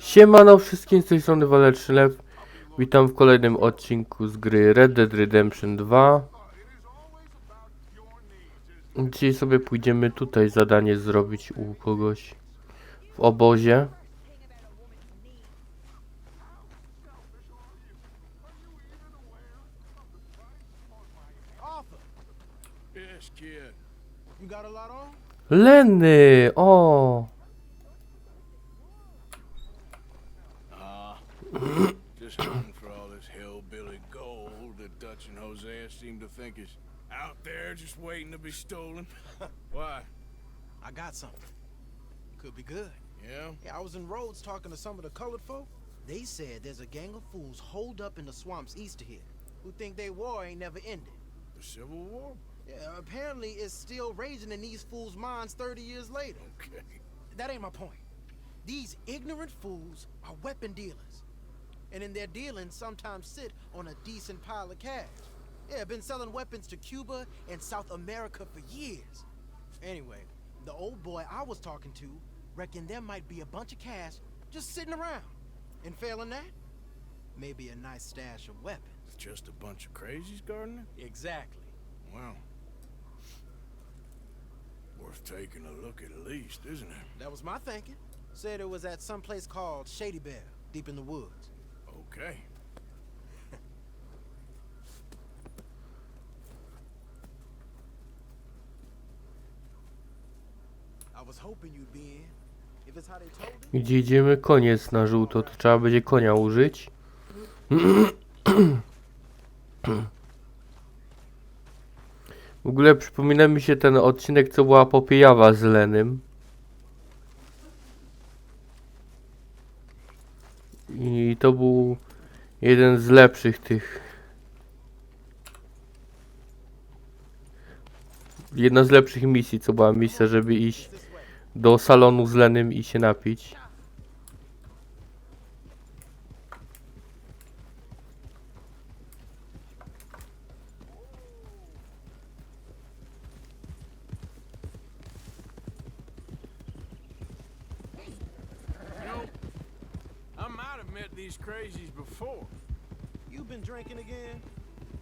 Siemano wszystkim z tej strony Waleczny Lew. Witam w kolejnym odcinku z gry Red Dead Redemption 2. Dzisiaj sobie pójdziemy tutaj zadanie zrobić u kogoś w obozie. Arthur, Yes, just hunting for all this hillbilly gold that Dutch and Hosea seem to think is out there just waiting to be stolen. Why? I got something. Could be good. Yeah? Yeah, I was in Rhodes talking to some of the colored folk. They said there's a gang of fools holed up in the swamps east of here who think their war ain't never ended. The Civil War? Yeah, apparently it's still raging in these fools' minds 30 years later. Okay. That ain't my point. These ignorant fools are weapon dealers. And in their dealings, sometimes sit on a decent pile of cash. Yeah, been selling weapons to Cuba and South America for years. Anyway, the old boy I was talking to reckoned there might be a bunch of cash just sitting around. And failing that, maybe a nice stash of weapons. Just a bunch of crazies, Gardner? Exactly. Well, worth taking a look at least, isn't it? That was my thinking. Said it was at some place called Shady Bear, deep in the woods. Okay. I was hoping you'd be in. If it's how they told it. Gdzie idziemy? Koniec na żółto. To trzeba będzie konia użyć. W ogóle przypomina mi się ten odcinek, co była Popiejawa z Lenym. I to był jeden z lepszych tych. Jedna z lepszych misji, co była misja, żeby iść do salonu z Lenym i się napić. You know, I might have met these crazies before. You been drinking again?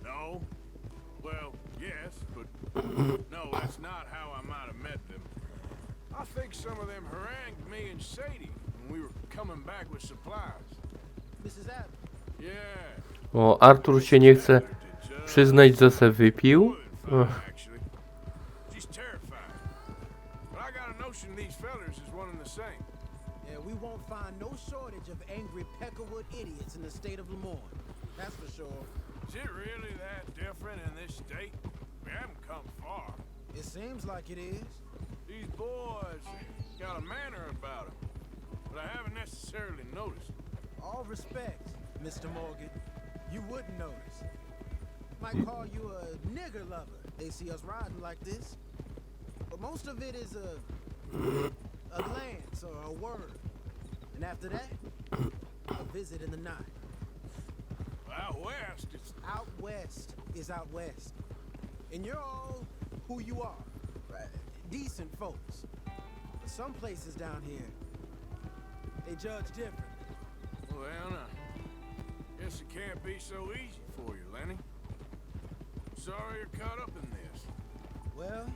No? Well, yes, but no, that's not how I might have met them. I think some of them harangued me and Sadie when we were coming back with supplies. Mrs. Adams. Yeah. O, Artur się nie chce przyznać, że se wypił. Ugh. actually. She's terrified. But I got a notion these fellers is one and the same. Yeah, we won't find no shortage of angry Peckerwood idiots in the state of Lemoyne. That's for sure. Is it really that different in this state? We haven't come far. It seems like it is. These boys got a manner about them, but I haven't necessarily noticed. All respect, Mr. Morgan. You wouldn't notice. Might call you a nigger lover. They see us riding like this. But most of it is a a glance or a word. And after that, a visit in the night. Out west, it's Out west is out west. And you're all who you are. Right? Decent folks. But some places down here, they judge different. well now. Guess it can't be so easy for you, Lenny. Sorry you're caught up in this. Well,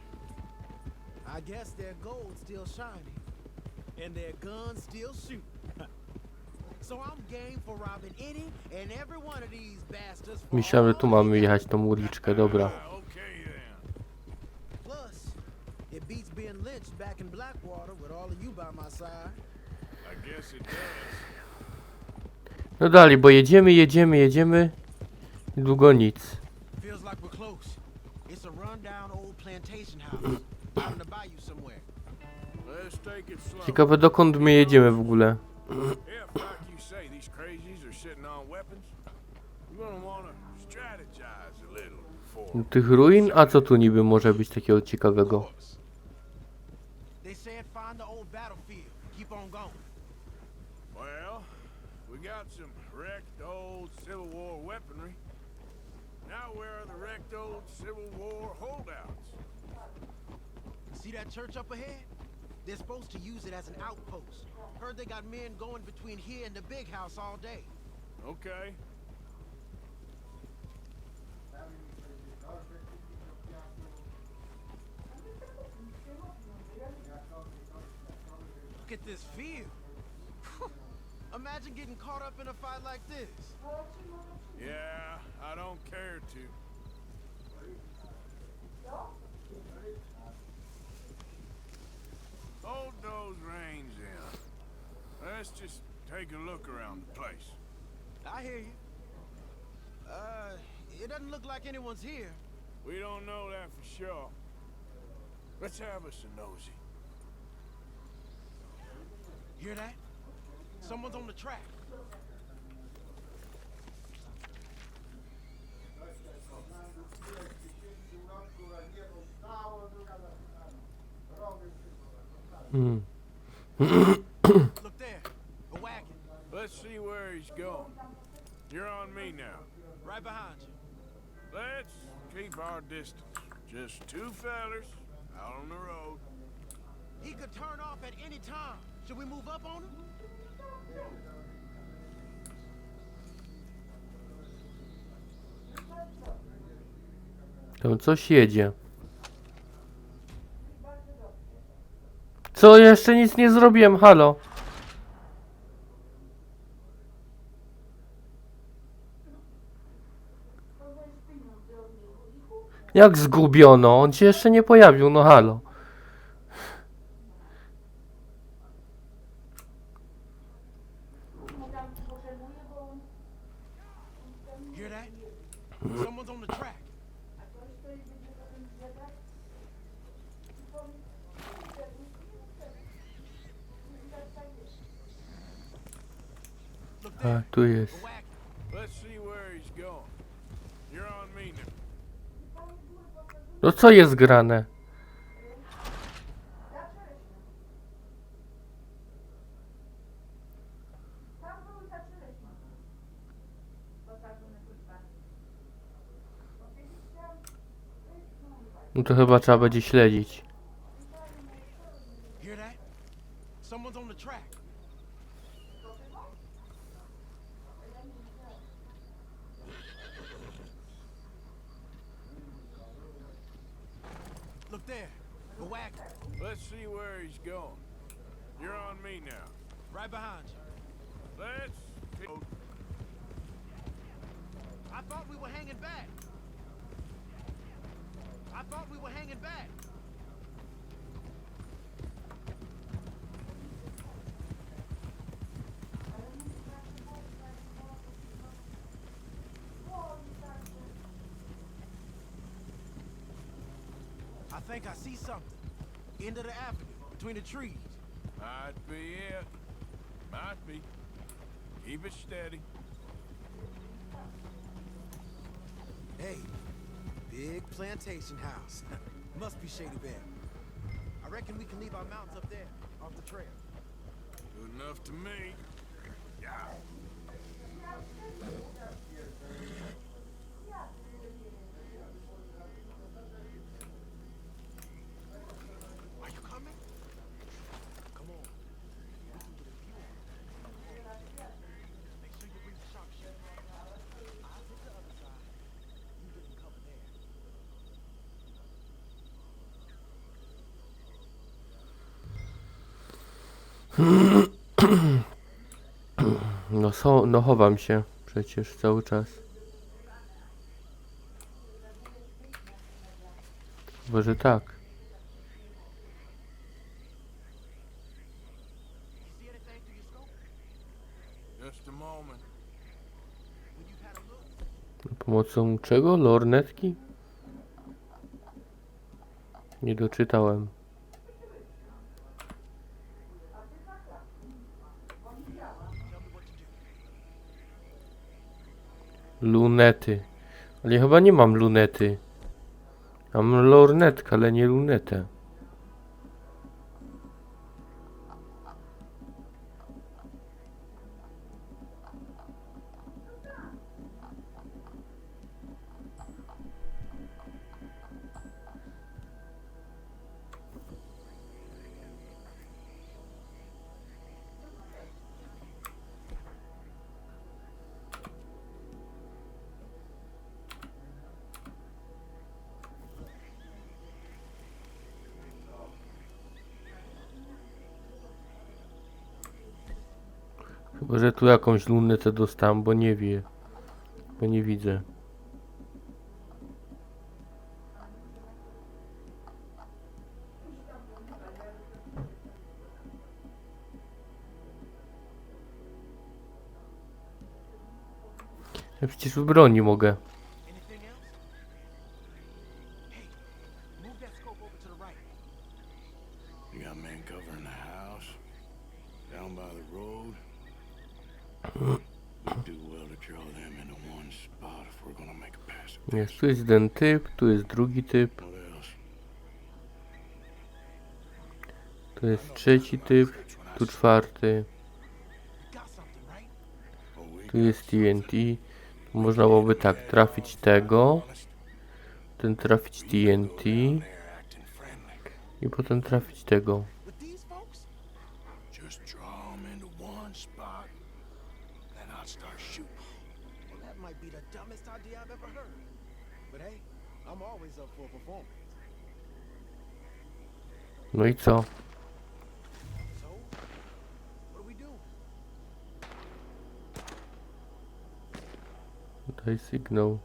I guess their gold's still shining. And their guns still shoot. so I'm game for robbing any and every one of these bastards. Myślałem, że tu mamy jechać tą uliczkę, dobra. Beats being lynched back in Blackwater with all of you by my side. I guess it does. No dalej, bo jedziemy, jedziemy, jedziemy. I Długo nic. Feels like we're close. It's a rundown old plantation house out in the bayou somewhere. Let's take it slow. Ciekawe dokąd my jedziemy w ogóle. If, like you say, these crazies are sitting on weapons, you're gonna wanna strategize a little before. Tych ruin? A co tu niby może być takiego ciekawego? course. Wrecked old Civil War weaponry. Now where are the wrecked old Civil War holdouts? See that church up ahead? They're supposed to use it as an outpost. Heard they got men going between here and the big house all day. Okay. Look at this view. Imagine getting caught up in a fight like this. Yeah, I don't care to. Hold those reins in. Let's just take a look around the place. I hear you. Uh, it doesn't look like anyone's here. We don't know that for sure. Let's have us a nosy. Hear that? Someone's on the track. Hmm. Look there, a wagon, Let's see where he's going. You're on me now. right behind you. Let's keep our distance. Just two fellers out on the road. He could turn off at any time. Should we move up on him? Tam coś jedzie. Co? Jeszcze nic nie zrobiłem, halo. Jak zgubiono? On się jeszcze nie pojawił, no halo. Hear that? Someone's on the track. Look A, there, tu jest. a wagon. Let's see where he's going. You're on me now. No co jest grane? No to chyba trzeba będzie śledzić. Let's see where he's going. You're on me now. right behind you. Let's. I thought we were hanging back. I thought we were hanging back. I think I see something. End of the avenue, between the trees. Might be it. Might be. Keep it steady. Hey, big plantation house. Must be Shady Bear. I reckon we can leave our mounts up there, off the trail. Good enough to me. Yeah. No, so, no chowam się przecież cały czas. Chyba, że tak. Pomocą czego? Lornetki? Nie doczytałem. Lunety. Ale ja chyba nie mam lunety. Mam lornetkę, ale nie lunetę. Chyba, że tu jakąś lunetę dostałem, bo nie wie. Bo nie widzę. Ja przecież w broni mogę. Jest, tu jest jeden typ, tu jest drugi typ, tu jest trzeci typ, tu czwarty, tu jest TNT. Można byłoby tak, trafić tego, ten trafić TNT i potem trafić tego. With these folks? Just draw them into one spot, then I'll start shooting. Well, that might be the dumbest idea I've ever heard. But hey, I'm always up for a performance. No i co? So, what do we do? Daj sygnał.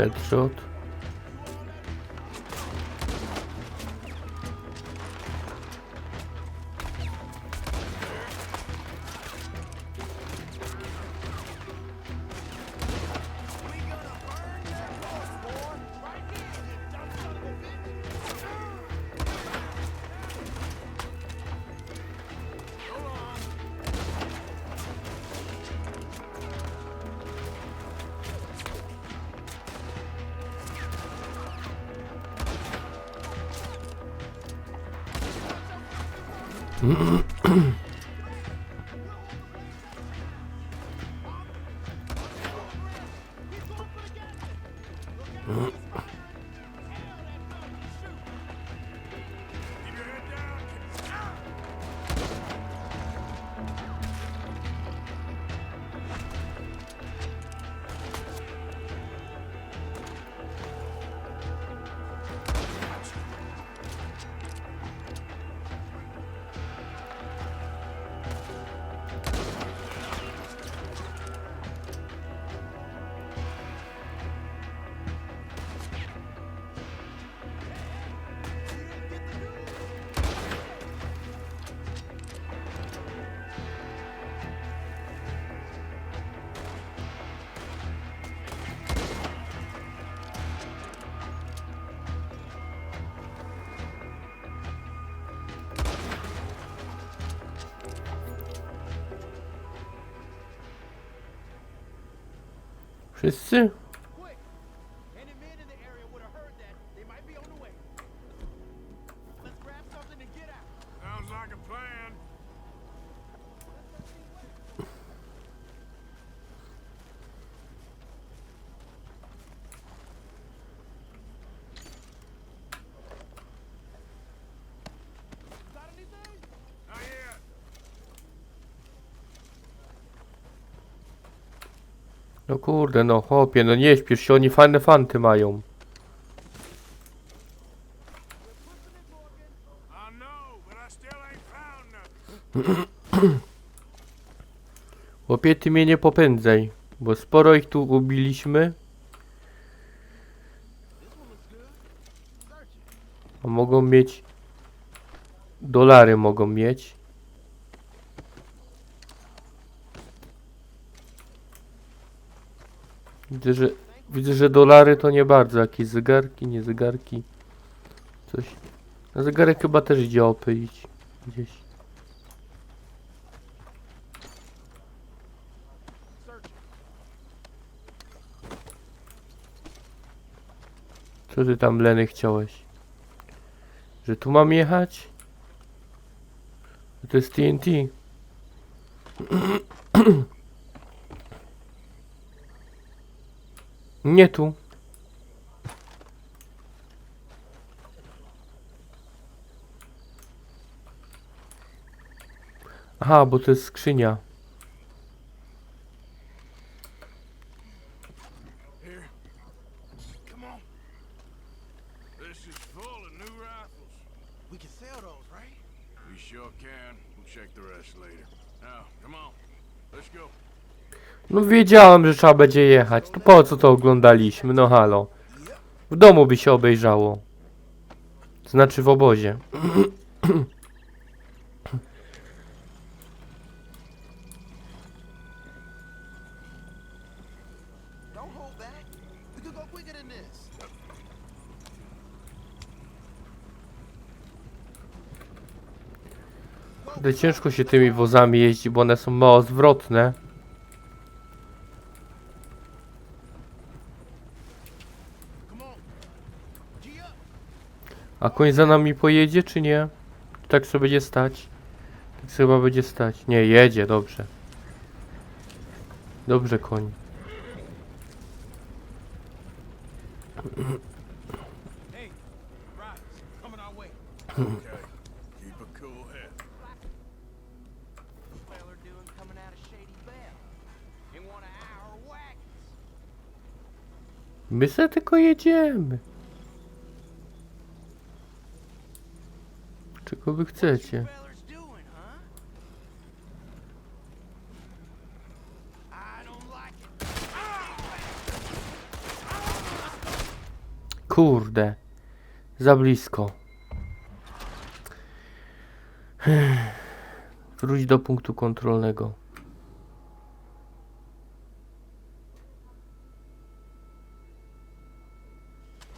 Headshot. Hmm. Wszyscy? Kurde, no chłopie, no nie śpiesz się, oni fajne fanty mają. Chłopie, ty mnie nie popędzaj, bo sporo ich tu ubiliśmy. A mogą mieć... Dolary mogą mieć. Widzę, że, widzę, że dolary to nie bardzo. Jakieś zegarki, nie zegarki. Coś. Na zegarek chyba też idzie opylić. Gdzieś. Co ty tam, Leny, chciałeś? Że tu mam jechać? To jest TNT. Nie tu. Aha, bo to jest skrzynia. Sure can. We'll check the rest later. Now, come on. Let's go. No wiedziałem, że trzeba będzie jechać. To po co to oglądaliśmy? No halo. W domu by się obejrzało. Znaczy w obozie. Kurde, ciężko się tymi wozami jeździ, bo one są mało zwrotne. Come on. G up. A koń za nami pojedzie, czy nie? Tak sobie będzie stać. Tak chyba będzie stać. Nie, jedzie, dobrze. Dobrze, koń. Hey, riders, coming our way. Okay. Keep a cool head. feller doing coming out of Shady Bell in one of our wagons. My se tylko jedziemy. Czego wy chcecie? Kurde. Za blisko. Wróć do punktu kontrolnego.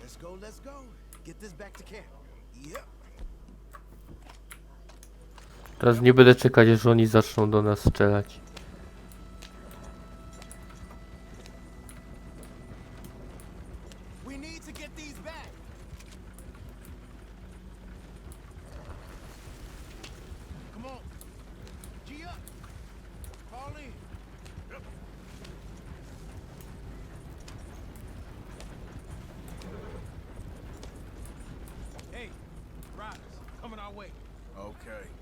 Let's go, let's go. Get this back to camp. Yep. Teraz nie będę czekać, aż oni zaczną do nas strzelać. Hey, riders, coming our way. Okay.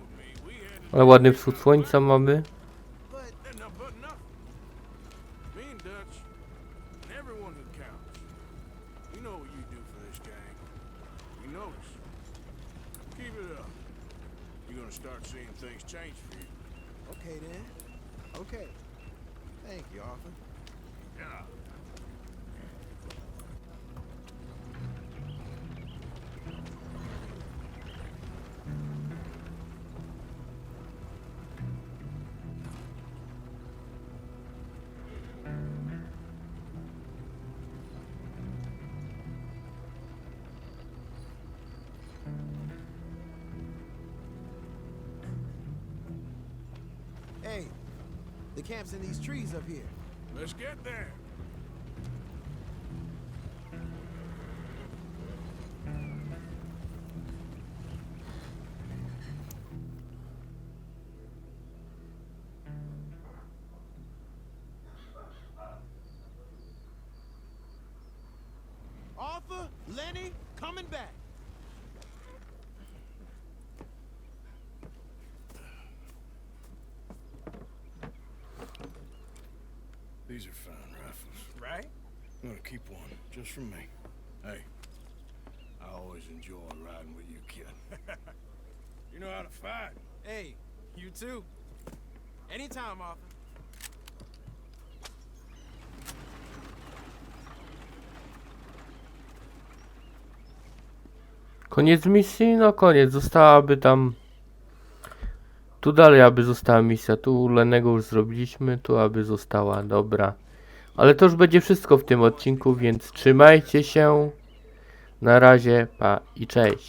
with me. We had to Ale ładny wschód słońca mamy. Change for you. okay then. Okay. Thank you, Arthur. Camp's in these trees up here. Let's get there. These are fine rifles. Right? I'm gonna keep one just for me. Hey, I always enjoy riding with you, kid. you know how to fight. Hey, you too. Anytime, Arthur. Koniec misji? No koniec, zostałaby tam... Tu dalej aby została misja, tu Lennego już zrobiliśmy, tu aby została, dobra. Ale to już będzie wszystko w tym odcinku, więc trzymajcie się. Na razie, pa i cześć.